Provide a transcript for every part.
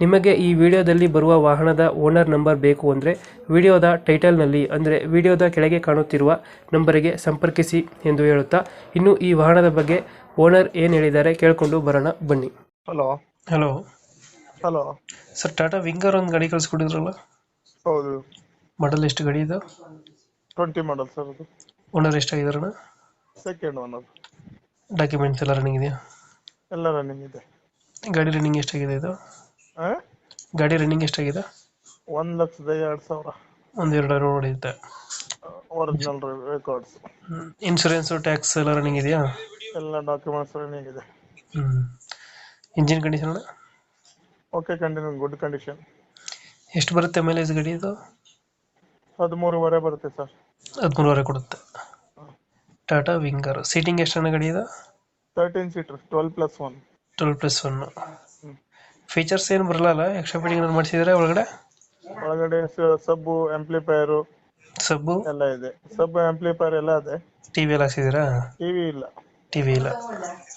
ನಿಮಗೆ ಈ ವಿಡಿಯೋದಲ್ಲಿ ಬರುವ ವಾಹನದ ಓನರ್ ನಂಬರ್ ಬೇಕು ಅಂದರೆ ವಿಡಿಯೋದ ಟೈಟಲ್ನಲ್ಲಿ ಅಂದರೆ ವಿಡಿಯೋದ ಕೆಳಗೆ ಕಾಣುತ್ತಿರುವ ನಂಬರಿಗೆ ಸಂಪರ್ಕಿಸಿ ಎಂದು ಹೇಳುತ್ತಾ ಇನ್ನು ಈ ವಾಹನದ ಬಗ್ಗೆ ಓನರ್ ಏನು ಹೇಳಿದ್ದಾರೆ ಕೇಳಿಕೊಂಡು ಬರೋಣ ಬನ್ನಿ. Hello. Hello. Hello. Sir Tata Winger ಒಂದು ಗಾಡಿ ಕಳಿಸ್ಕೊಡಿದ್ರಲ್ಲ? ಹೌದು. ಮಾಡಲ್ ಎಷ್ಟು ಗಾಡಿ ಇದು? ಟ್ವೆಂಟಿ ಮಾಡಲ್ ಸರ್ ಅದು. ಓನರ್ ಎಷ್ಟಾಗಿದಾರಣ ಸೆಕೆಂಡ್ ಓನರ್ ಅದು ಡಾಕ್ಯುಮೆಂಟ್ಸ್ ಎಲ್ಲ ರನ್ನಿಂಗ್ ಇದೆಯಾ? ಎಲ್ಲ ರನ್ನಿಂಗ್ ಇದೆ. ಗಾಡಿ ರನ್ನಿಂಗ್ ಎಷ್ಟಾಗಿದೆ ಇದು? ಆ? ಗಾಡಿ ರನ್ನಿಂಗ್ ಎಷ್ಟಾಗಿದೆ? ಒಂದು ಲಕ್ಷದ ಎರಡು ಸಾವಿರ. ಒಂದು ಎರಡು ಹೊಡೆಯುತ್ತೆ. ಒರಿಜಿನಲ್ ರೆಕಾರ್ಡ್ಸ್ ಇನ್ಶೂರೆನ್ಸು ಟ್ಯಾಕ್ಸ್ ಎಲ್ಲ ರನ್ನಿಂಗ್ ಇದೆಯಾ? ಎಲ್ಲ ಡಾಕ್ಯುಮೆಂಟ್ಸ್ ರನ್ನಿಂಗ್ ಇದೆ. ಹ್ಞೂ engine condition okay condition good condition ಎಷ್ಟು ಬರುತ್ತೆ ಮೈಲೇಜ್ ಗಾಡಿ ಇದು? ಹದಿಮೂರುವರೆ ಬರುತ್ತೆ ಸರ್ ಹದಿಮೂರುವರೆ ಕೊಡುತ್ತೆ. ಟಾಟಾ ವಿಂಗರ್ ಸೀಟಿಂಗ್ ಎಷ್ಟು ಗಾಡಿ ಇದು? Thirteen seater twelve plus one twelve plus one features ಏನು ಬರಲ್ಲ ಎಕ್ಸ್ಟ್ರಾ ಫಿಟ್ಟಿಂಗ್ ಮಾಡಿಸಿದ್ರೆ ಒಳಗಡೆ? ಒಳಗಡೆ ಸಬ್ಬು ಆಂಪ್ಲಿಫೈರು ಸಬ್ಬು ಎಲ್ಲ ಇದೆ. ಸಬ್ ಆಂಪ್ಲಿಫೈಯರ್ ಎಲ್ಲ ಇದೆ. ಟಿವಿ ಎಲ್ಲ ಹಾಕ್ಸಿದ್ದೀರಾ? ಟಿವಿ ಇಲ್ಲ. ಟಿವಿ ಇಲ್ಲ.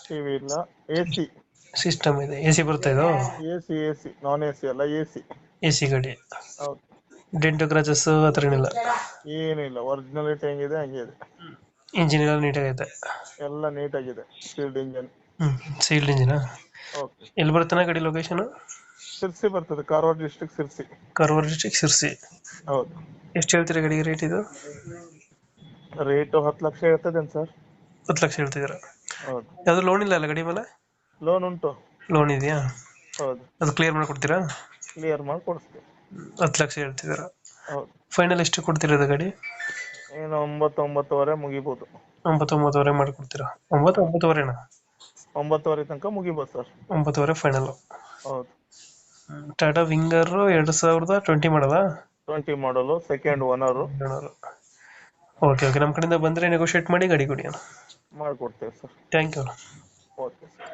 ಟಿವಿ ಇಲ್ಲ. ಎಸಿ ಸಿಸ್ಟಮ್ ಇದೆ. ಎಸಿ ಬರ್ತಾ ಇದು? ಎಸಿ ಎಸಿ ನಾನ್ ಎಸಿ ಅಲ್ಲ ಎಸಿ ಎಸಿ ಗಾಡಿ. ಹೌದು. ಡೆಂಟು ಕ್ರಾಚಸ್ ಆ ಥರ ಏನಿಲ್ಲ? ಏನಿಲ್ಲ. ಒರಿಜಿನಲ್ ಹೆಂಗಿದೆ ಹಂಗೆ ಇದೆ. ಇಂಜಿನ್ ಎಲ್ಲ ನೀಟಾಗೈತೆ ಎಲ್ಲ ನೀಟಾಗಿದೆ ಸ್ಪೀಡ್ ಇಂಜನ್ ಹ್ಞೂ ಸೀಲ್ಡ್ ಇಂಜಿನಾ ಓಕೆ ಎಲ್ಲಿ ಬರ್ತಾನೆ ಗಾಡಿ ಲೊಕೇಶನ್ ಸಿರ್ಸಿ ಬರ್ತದೆ ಕಾರವಾರ ಡಿಸ್ಟ್ರಿಕ್ಟ್ ಸಿರ್ಸಿ ಕಾರವಾರ ಡಿಸ್ಟಿಕ್ ಸಿರ್ಸಿ ಹೌದು. ಎಷ್ಟು ಹೇಳ್ತೀರಾ ಗಡಿ ರೇಟ್ ಇದು? ರೇಟು ಹತ್ತು ಲಕ್ಷ ಇರ್ತದೇನು ಸರ್ ಹತ್ತು ಲಕ್ಷ ಹೇಳ್ತಿದ್ದೀರಾ? ಹೌದು. ಯಾವುದು ಲೋನ್ ಇಲ್ಲ ಅಲ್ಲ ಗಾಡಿ ಮೇಲೆ? ಲೋನ್ ಉಂಟು. ಲೋನ್ ಇದೆಯಾ? ಹೌದು. ಅದು ಕ್ಲಿಯರ್ ಮಾಡಿಕೊಡ್ತೀರಾ? ಕ್ಲಿಯರ್ ಮಾಡಿ ಕೊಡಿಸ್ತೀವಿ ಹತ್ತು ಲಕ್ಷ ಹೇಳ್ತಿದ್ದೀರಾ? ಹೌದು. ಫೈನಲ್ ಎಷ್ಟು ಕೊಡ್ತಿರೋದು ಗಾಡಿ? ಏನು ಒಂಬತ್ತು ಒಂಬತ್ತುವರೆ ಮುಗಿಬೋದು. ಒಂಬತ್ತೊಂಬತ್ತುವರೆ ಮಾಡಿ ಮಾಡಿಕೊಡ್ತೀರಾ? ಒಂಬತ್ತು ಒಂಬತ್ತುವರೆನಾ ಒಂಬತ್ತುವರೆ ತನಕ ಮುಗಿಬೋದು ಸರ್. ಒಂಬತ್ತುವರೆ ಫೈನಲ್ ಹೌದು. ಟಾಟಾ ವಿಂಗರ್ ಎರಡು ಸಾವಿರದ ಟ್ವೆಂಟಿ ಮಾಡಲ್ಲ? Twenty model second owner okay okay ನಮ್ಮ ಕಡೆಯಿಂದ ಬಂದರೆ ನೆಗೋಷಿಯೇಟ್ ಮಾಡಿ ಗಾಡಿ ಕೊಡಿ ಅಣ್ಣ. ಮಾಡಿಕೊಡ್ತೇವೆ sir. Thank you okay sir